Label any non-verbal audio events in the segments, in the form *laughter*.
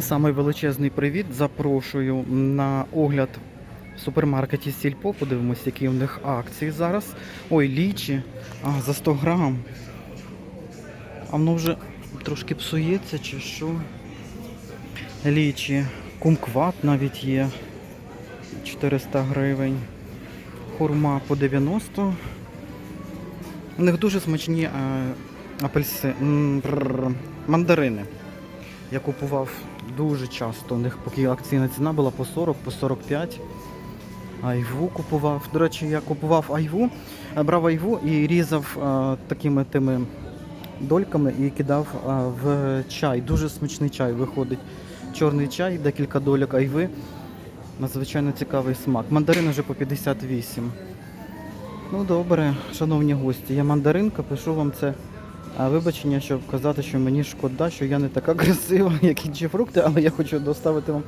Самий величезний привіт. Запрошую на огляд в супермаркеті Сільпо. Подивимось, які у них акції зараз. Ой, лічі. А, за 100 грам. А воно вже трошки псується чи що. Лічі. Кумкват навіть є. 400 гривень. Хурма по 90. У них дуже смачні е, апельси... мандарини. Я купував дуже часто. У них поки акційна ціна була по 40, по 45. Айву купував. До речі, я купував айву, е, брав айву і різав е, такими тими дольками і кидав е, в чай. Дуже смачний чай виходить. Чорний чай, декілька дольок айви. Надзвичайно цікавий смак. Мандарин вже по 58. Ну добре, шановні гості, я мандаринка, пишу вам це а вибачення, щоб казати, що мені шкода, що я не така *laughs* красива, як інші фрукти, але я хочу доставити вам,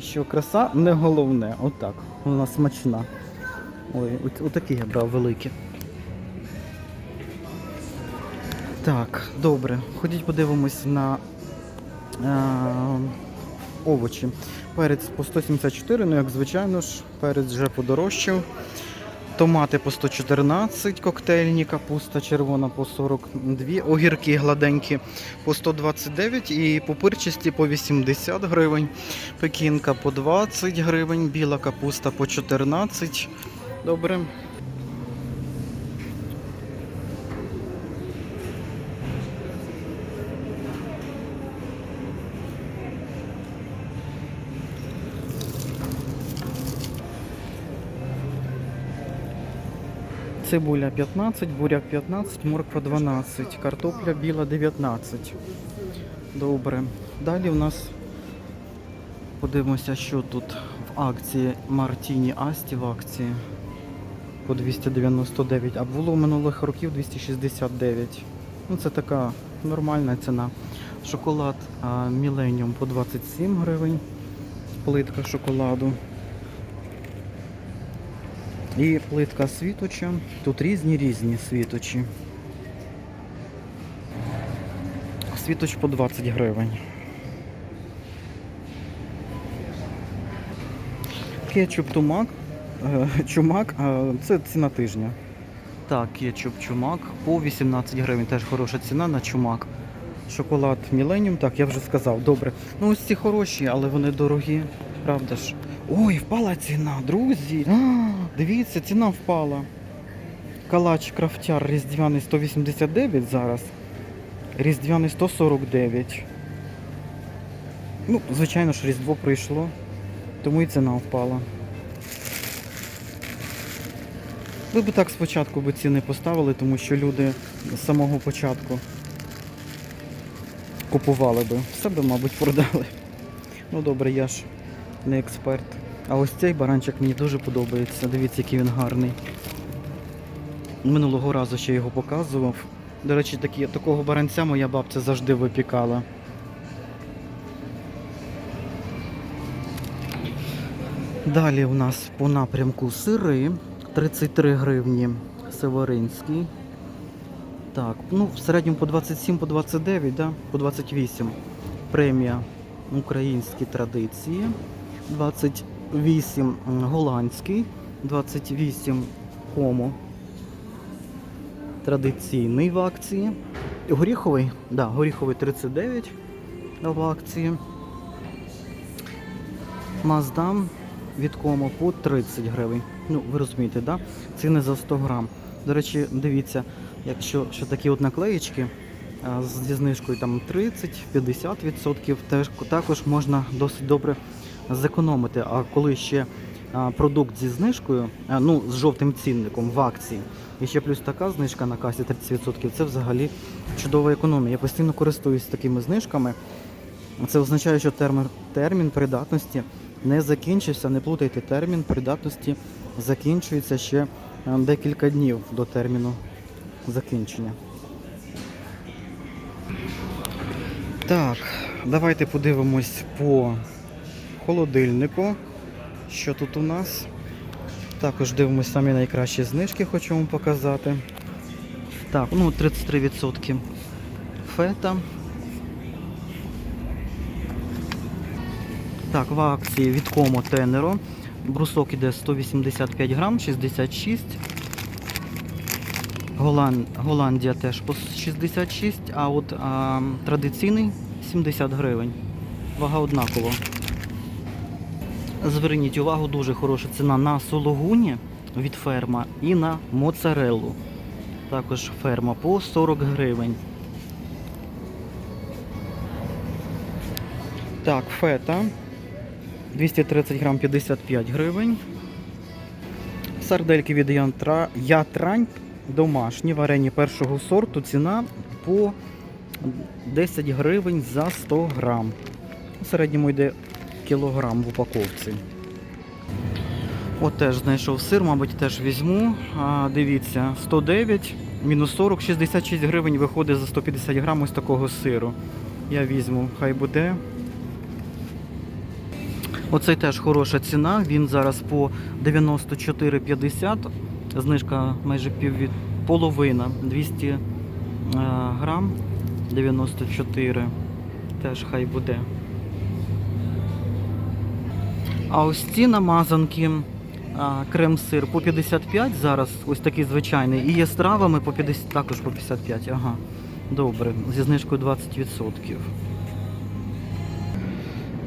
що краса не головне. Отак. Вона смачна. Ой, отакі я брав великі. Так, добре. Ходіть подивимось на е, овочі. Перець по 174, ну як звичайно ж, перець вже подорожчав. Томати по 114, коктейльні, капуста червона по 42, огірки гладенькі по 129 і пупирчасті по 80 гривень, пекінка по 20 гривень, біла капуста по 14. Добре. Цибуля 15, буряк 15, морква 12, картопля біла 19. Добре. Далі у нас подивимося, що тут в акції Мартіні Асті в акції по 299, а було минулих років 269. Ну це така нормальна ціна. Шоколад Міленіум по 27 гривень. Плитка шоколаду. І плитка світоча. Тут різні різні світочі. Світоч по 20 гривень. Кетчуп тумак. е, Чумак, це ціна тижня. Так, кетчуп чумак по 18 гривень. Теж хороша ціна на чумак. Шоколад Millennium, так, я вже сказав, добре. Ну ось ці хороші, але вони дорогі, правда ж. Ой, впала ціна, друзі. А, дивіться, ціна впала. Калач крафтяр різдвяний 189 зараз. Різдвяний 149. Ну, звичайно ж, Різдво прийшло, тому і ціна впала. Ви б так спочатку би ціни поставили, тому що люди з самого початку купували би. Все би, мабуть, продали. Ну добре, я ж не експерт. А ось цей баранчик мені дуже подобається. Дивіться, який він гарний. Минулого разу ще його показував. До речі, такі, такого баранця моя бабця завжди випікала. Далі у нас по напрямку сири 33 гривні Северинський. Так, ну в середньому по 27, по 29, да? по 28. Премія Українські традиції. 28 голландський, 28 комо. Традиційний в акції. Горіховий, да, горіховий 39 в акції. Маздам від комо по 30 гривень. Ну, ви розумієте, да? Ціни за 100 грам. До речі, дивіться, якщо що такі от наклеєчки зі знижкою там 30-50%, теж також можна досить добре зекономити. А коли ще продукт зі знижкою, ну з жовтим цінником в акції, і ще плюс така знижка на касі 30%, це взагалі чудова економія. Я постійно користуюсь такими знижками. Це означає, що термін, термін придатності не закінчився. Не плутайте термін придатності закінчується ще е, декілька днів до терміну закінчення. Так, давайте подивимось по холодильнику. Що тут у нас? Також дивимось самі найкращі знижки, хочу вам показати. Так, ну 33% фета. Так, в акції від Комо Тенеро. Брусок іде 185 грам, 66. Голланд... Голландія теж по 66, а от а, традиційний 70 гривень. Вага однакова. Зверніть увагу, дуже хороша ціна на сологуні від ферма і на моцареллу. Також ферма по 40 гривень. Так, фета 230 грам 55 гривень. Сардельки від Янтра... Ятрань домашні, варені першого сорту. Ціна по 10 гривень за 100 грам. У середньому йде кілограм в упаковці. От теж знайшов сир, мабуть, теж візьму. А, дивіться, 109 мінус 40, 66 гривень виходить за 150 грам ось такого сиру. Я візьму, хай буде. Оцей теж хороша ціна. Він зараз по 94,50. Знижка майже пів від половина. 200 е, грам 94. Теж хай буде. А ось ці намазанки, крем-сир по 55 зараз, ось такий звичайний. І є з травами по 50, також по 55. Ага. Добре, зі знижкою 20%.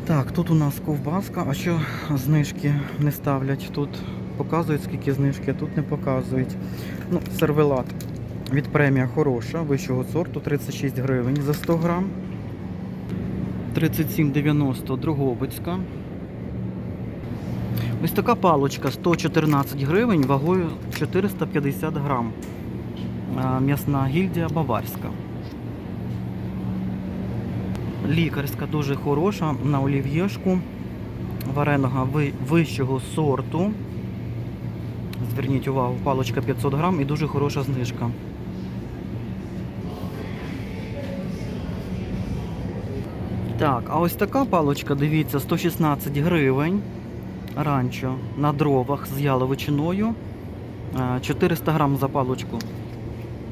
Так, тут у нас ковбаска, а що знижки не ставлять? Тут показують скільки знижки, а тут не показують. Ну, сервелат від премія хороша, вищого сорту, 36 гривень за 100 грам. 37,90 Другобицька. Ось така палочка 114 гривень, вагою 450 грам. М'ясна гільдія Баварська. Лікарська дуже хороша на олів'єшку. Вареного вищого сорту. Зверніть увагу, палочка 500 грам і дуже хороша знижка. Так, а ось така палочка, дивіться, 116 гривень. Ранчо на дровах з яловичиною. Е, 400 грам за палочку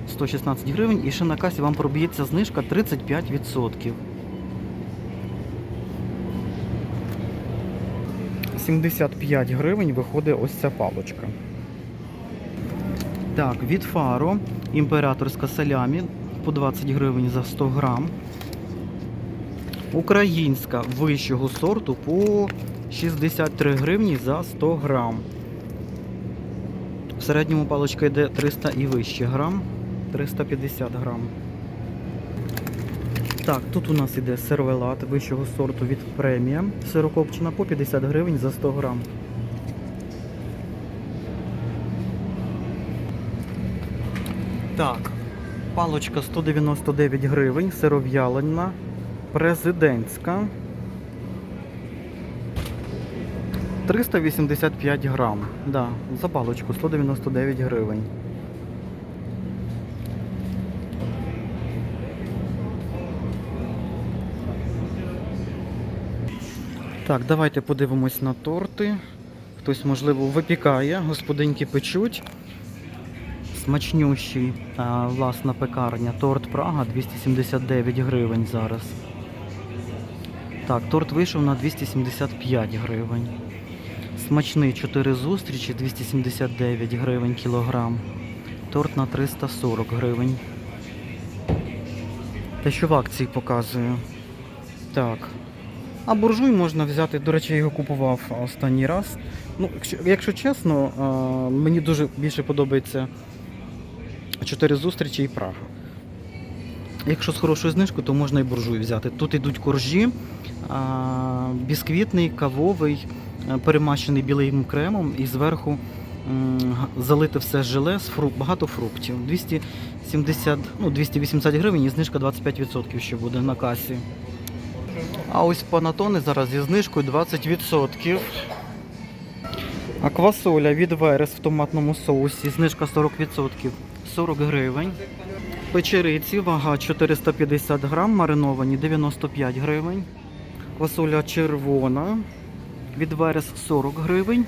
116 гривень. І ще на касі вам проб'ється знижка 35%. 75 гривень виходить ось ця палочка. Так, від фаро імператорська салямі по 20 гривень за 100 грам. Українська вищого сорту по 63 гривні за 100 грам. В середньому паличка йде 300 і вище грам, 350 грам. Так, тут у нас іде сервелат вищого сорту від премія. Сирокопчена по 50 гривень за 100 грам. Так, палочка 199 гривень, сиров'ялина, президентська. 385 грам. Да, за палочку 199 гривень. Так, давайте подивимось на торти. Хтось, можливо, випікає, господинки печуть. Смачнющий, а, власна пекарня. Торт Прага 279 гривень зараз. Так, торт вийшов на 275 гривень. Смачний 4 зустрічі 279 гривень кілограм. Торт на 340 гривень. Те, що в акції показую. Так. А буржуй можна взяти, до речі, я його купував останній раз. Ну, якщо, якщо чесно, мені дуже більше подобається 4 зустрічі і Прага. Якщо з хорошою знижкою, то можна і буржуй взяти. Тут йдуть коржі, бісквітний, кавовий, перемащений білим кремом і зверху залите все желе з фру... багато фруктів. 270, ну, 280 гривень і знижка 25% ще буде на касі. А ось панатони зараз зі знижкою 20%. А квасоля від Верес в томатному соусі. Знижка 40%. 40 гривень. Печериці, вага 450 грам, мариновані 95 гривень. Квасоля червона від Верес 40 гривень.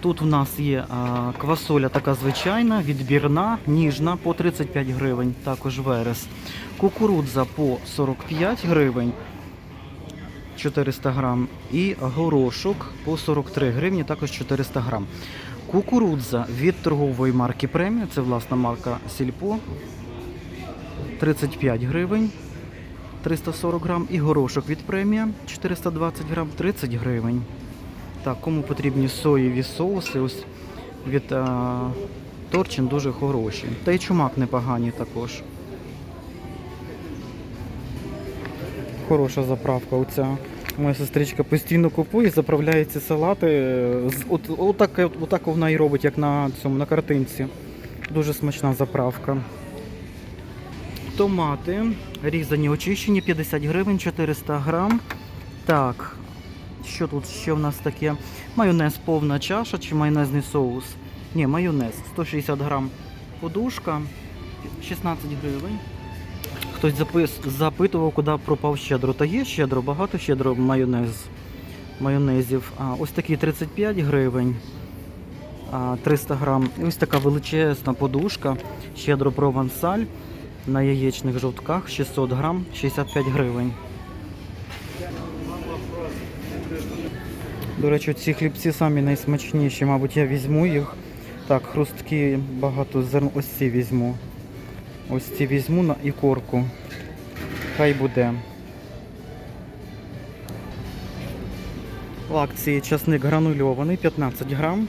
Тут у нас є а, квасоля така звичайна, відбірна, ніжна по 35 гривень, також Верес. Кукурудза по 45 гривень. 400 грам. І горошок по 43 гривні, також 400 грам. Кукурудза від торгової марки Премія, це власна марка Сільпо. 35 гривень. 340 грам. І горошок від премія 420 грам 30 гривень. Так, кому потрібні соєві соуси, ось від а, Торчин дуже хороші. Та й чумак непогані також. Хороша заправка оця. Моя сестричка постійно купує, заправляє ці салати. е, от, отак, отак вона і робить, як на цьому, на картинці. Дуже смачна заправка. Томати різані, очищені, 50 гривень, 400 грам. Так, що тут ще в нас таке? Майонез повна чаша чи майонезний соус? Ні, майонез. 160 грам подушка, 16 гривень. Хтось запис, запитував, куди пропав щедро. Та є щедро, багато щедро майонез, майонезів. А, ось такий 35 гривень. А, 300 грам. Ось така величезна подушка, щедро провансаль на яєчних жовтках 600 грам, 65 гривень. До речі, ці хлібці самі найсмачніші, мабуть, я візьму їх. Так, хрусткі багато зерн. Ось ці візьму. Ось ці візьму на ікорку. Хай буде. В акції часник гранульований 15 грам.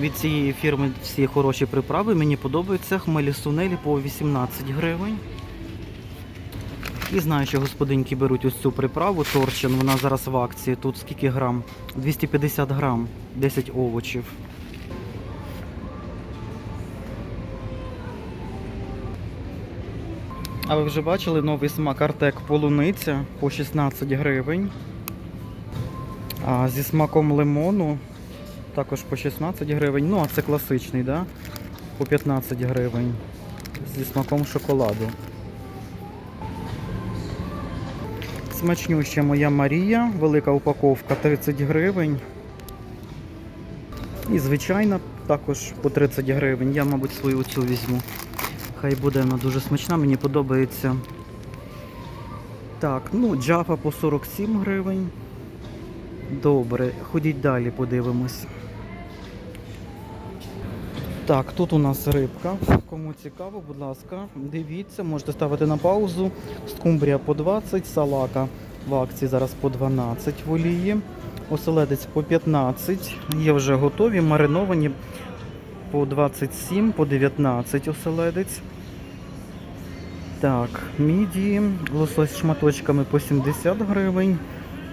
Від цієї фірми всі хороші приправи. Мені подобаються хмелі сунелі по 18 гривень. І знаю, що господинки беруть ось цю приправу торчин, вона зараз в акції. Тут скільки грам? 250 грам, 10 овочів. А ви вже бачили новий смак Артек полуниця по 16 гривень. А зі смаком лимону також по 16 гривень. Ну, а це класичний, да? По 15 гривень. Зі смаком шоколаду. Смачнюща моя Марія, велика упаковка 30 гривень. І звичайна також по 30 гривень. Я, мабуть, свою цю візьму. Хай буде вона дуже смачна, мені подобається. Так, ну, джафа по 47 гривень. Добре, ходіть далі, подивимось. Так, тут у нас рибка. Кому цікаво, будь ласка, дивіться, можете ставити на паузу. Скумбрія по 20, салака в акції зараз по 12 в олії. Оселедець по 15. Є вже готові, мариновані по 27, по 19 оселедець. Так, мідії, лосось шматочками по 70 гривень.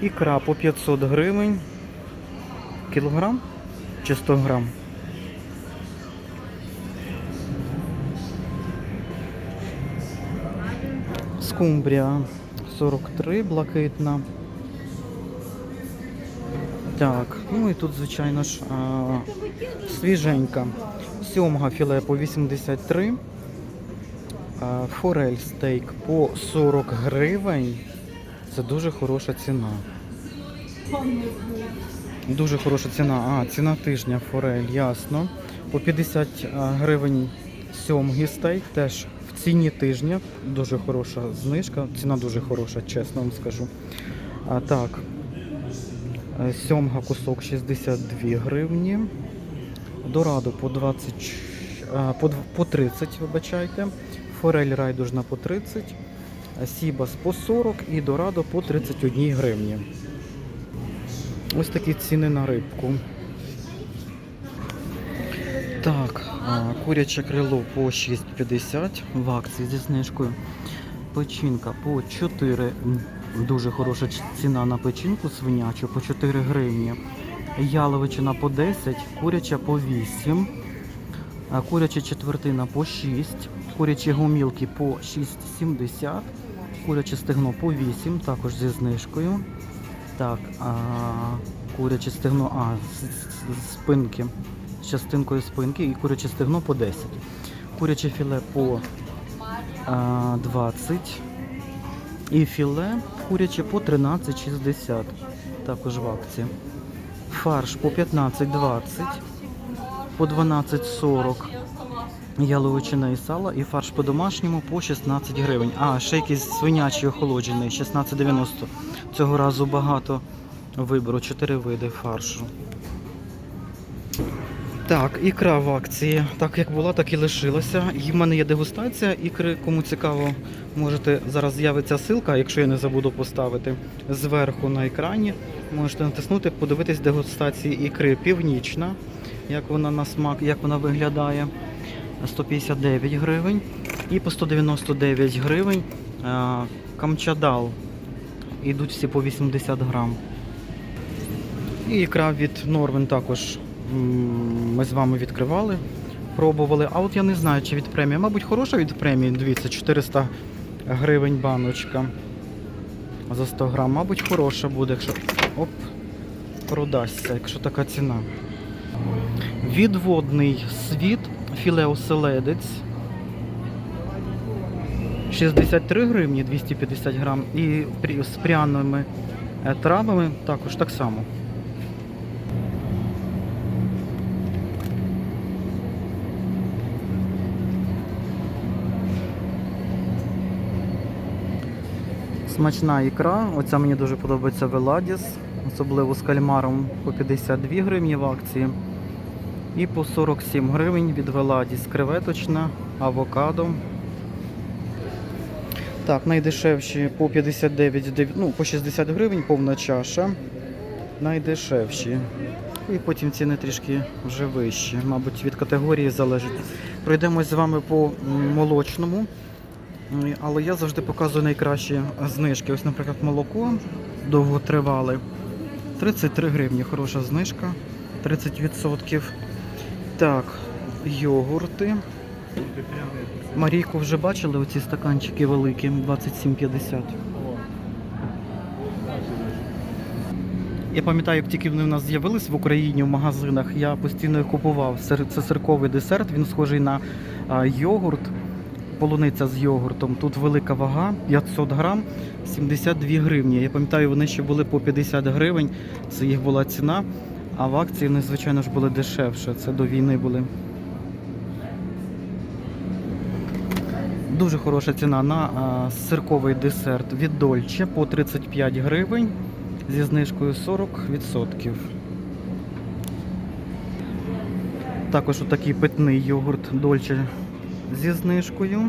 Ікра по 500 гривень. Кілограм чи 100 грам? Скумбрія 43, блакитна. Так, ну і тут, звичайно ж, а, свіженька. Сьомга філе по 83. а, Форель стейк по 40 гривень. Це дуже хороша ціна. Дуже хороша ціна. А, ціна тижня форель, ясно. По 50 гривень сьомги стейк теж ціні тижня. Дуже хороша знижка. Ціна дуже хороша, чесно вам скажу. А так. е, Сьомга кусок 62 гривні. Дорадо по 20, по, по 30, вибачайте. Форель райдужна по 30. Сібас по 40 і Дорадо по 31 гривні. Ось такі ціни на рибку. Так, куряче крило по 6,50 в акції зі знижкою. Печінка по 4. м, Дуже хороша ціна на печінку свинячу по 4 гривні. Яловичина по 10, куряча по 8. А куряча четвертина по 6, курячі гумілки по 6,70, куряче стегно по 8, також зі знижкою. Так, а куряче стегно, а, спинки, частинкою спинки і куряче стегно по 10. Куряче філе по 20. І філе куряче по 13,60. Також в акції. Фарш по 15,20, по 12,40. яловичина і сало, і фарш по-домашньому по 16 гривень. А, ще якийсь свинячий охолоджений, 16,90. Цього разу багато вибору, 4 види фаршу. Так, ікра в акції. Так як була, так і лишилася. І в мене є дегустація ікри. Кому цікаво, можете зараз з'явиться ссылка, якщо я не забуду поставити зверху на екрані. Можете натиснути, подивитись дегустації ікри північна, як вона на смак, як вона виглядає. 159 гривень. І по 199 гривень камчадал. Ідуть всі по 80 грам. І ікра від Норвен також ми з вами відкривали, пробували. А от я не знаю, чи від премії. Мабуть, хороша від премії. Дивіться, 400 гривень баночка за 100 грам. Мабуть, хороша буде, якщо оп, продасться, якщо така ціна. Відводний світ, філе оселедець. 63 гривні 250 грам. І з пряними е, травами також так само. Смачна ікра. Оця мені дуже подобається Веладіс, особливо з кальмаром по 52 гривні в акції. І по 47 гривень від Веладіс креветочна, авокадо. Так, найдешевші по 59, ну, по 60 гривень повна чаша. Найдешевші. І потім ціни трішки вже вищі. Мабуть, від категорії залежить. Пройдемось з вами по молочному. М, Але я завжди показую найкращі знижки. Ось, наприклад, молоко довготривале. 33 гривні, хороша знижка. 30%. Так, йогурти. Марійку вже бачили оці стаканчики великі, 27,50. Я пам'ятаю, як тільки вони в нас з'явились в Україні в магазинах, я постійно їх купував. Це сирковий десерт, він схожий на йогурт, полуниця з йогуртом. Тут велика вага, 500 грам, 72 гривні. Я пам'ятаю, вони ще були по 50 гривень, це їх була ціна, а в акції вони, звичайно ж, були дешевше. Це до війни були. Дуже хороша ціна на сирковий десерт від Дольче по 35 гривень зі знижкою 40%. Також отакий питний йогурт Дольче зі знижкою.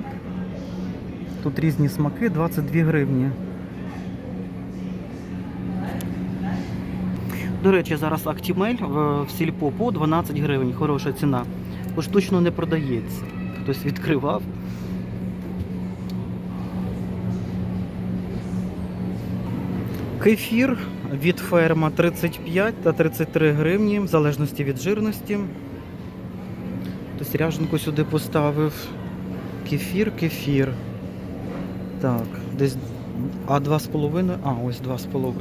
Тут різні смаки 22 гривні. До речі, зараз Актімель в, сільпо по 12 гривень. Хороша ціна. Поштучно не продається. Хтось відкривав. Кефір від ферма 35 та 33 гривні, в залежності від жирності. Ряженку сюди поставив. Кефір, кефір. Так, десь. А 2,5. А, ось 2,5.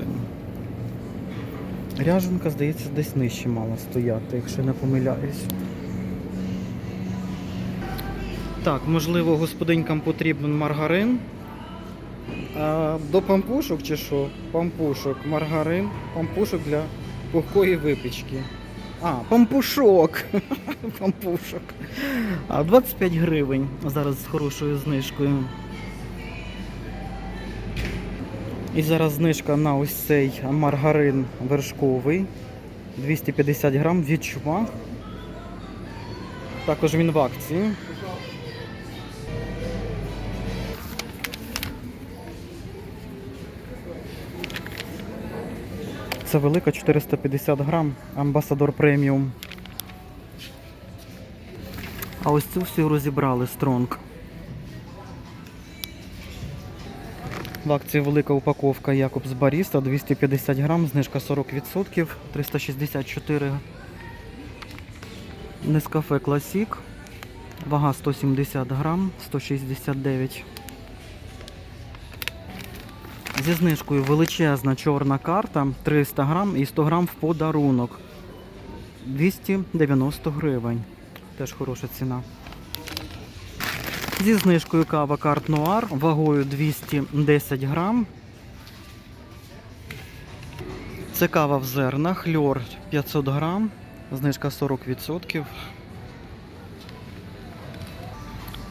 Ряженка, здається, десь нижче мала стояти, якщо не помиляюсь. Так, можливо, господинькам потрібен маргарин. А, до пампушок чи що? Пампушок, маргарин, пампушок для пухкої випічки. А, пампушок. *laughs* пампушок. 25 гривень зараз з хорошою знижкою. І зараз знижка на ось цей маргарин вершковий. 250 грам від. Також він в акції. Це велика 450 грам, амбасадор преміум. А ось цю всю розібрали Стронг. В акції велика упаковка Якобс Баріста 250 грам, знижка 40%, 364 Нескафе Класік. Вага 170 грам, 169. Зі знижкою величезна чорна карта 300 грам і 100 грам в подарунок. 290 гривень. Теж хороша ціна. Зі знижкою кава карт Нуар вагою 210 грам. Це кава в зернах, льор 500 грам, знижка 40%.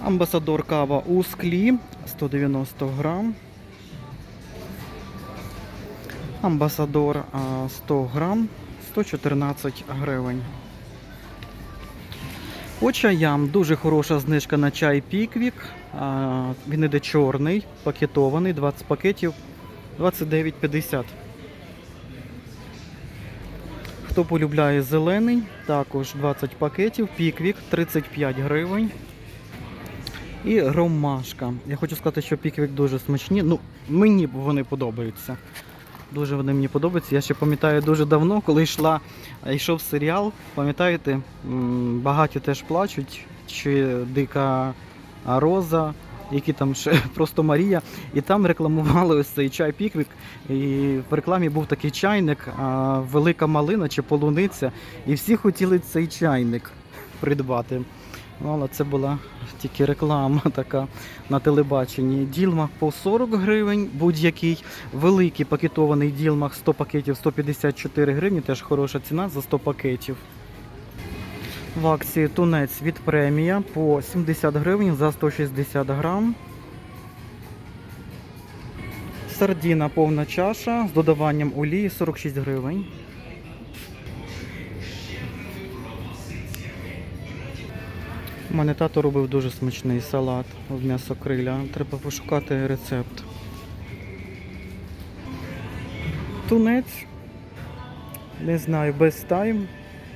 Амбасадор кава у склі 190 грам. Амбасадор 100 грам 114 гривень. По чаям дуже хороша знижка на чай Піквік. Він іде чорний, пакетований, 20 пакетів 29,50. Хто полюбляє зелений, також 20 пакетів, піквік 35 гривень. І ромашка. Я хочу сказати, що піквік дуже смачні. Ну, мені вони подобаються. Дуже вони мені подобаються. Я ще пам'ятаю дуже давно, коли йшла, йшов серіал, пам'ятаєте, багаті теж плачуть, чи дика роза, які там ще *laughs* просто Марія. І там рекламували ось цей чай Піквік. І в рекламі був такий чайник, велика малина чи полуниця. І всі хотіли цей чайник придбати. Ну, але це була тільки реклама *laughs* така на телебаченні. Ділмах по 40 гривень, будь-який. Великий пакетований ділмах 100 пакетів 154 гривні, теж хороша ціна за 100 пакетів. В акції тунець від премія по 70 гривень за 160 грам. Сардіна повна чаша з додаванням олії 46 гривень. У мене тато робив дуже смачний салат в м'ясокриля. Треба пошукати рецепт. Тунець. Не знаю, без тайм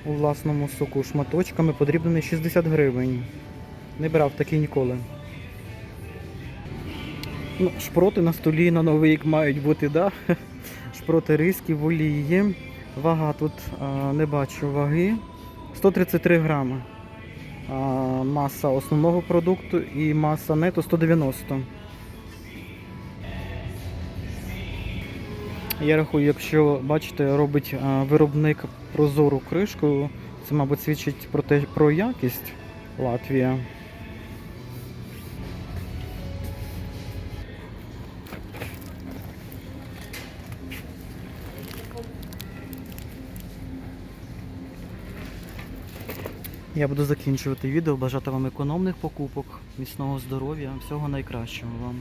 у власному соку шматочками подрібнений 60 гривень. Не брав такий ніколи. Ну, шпроти на столі на новий рік мають бути, да? *laughs* Шпроти риски в олії. Вага тут а, не бачу ваги. 133 грами. Маса основного продукту і маса нету 190. Я рахую, якщо бачите, робить виробник прозору кришку, це, мабуть, свідчить про те, про якість Латвія. Я буду закінчувати відео, бажати вам економних покупок, міцного здоров'я, всього найкращого вам.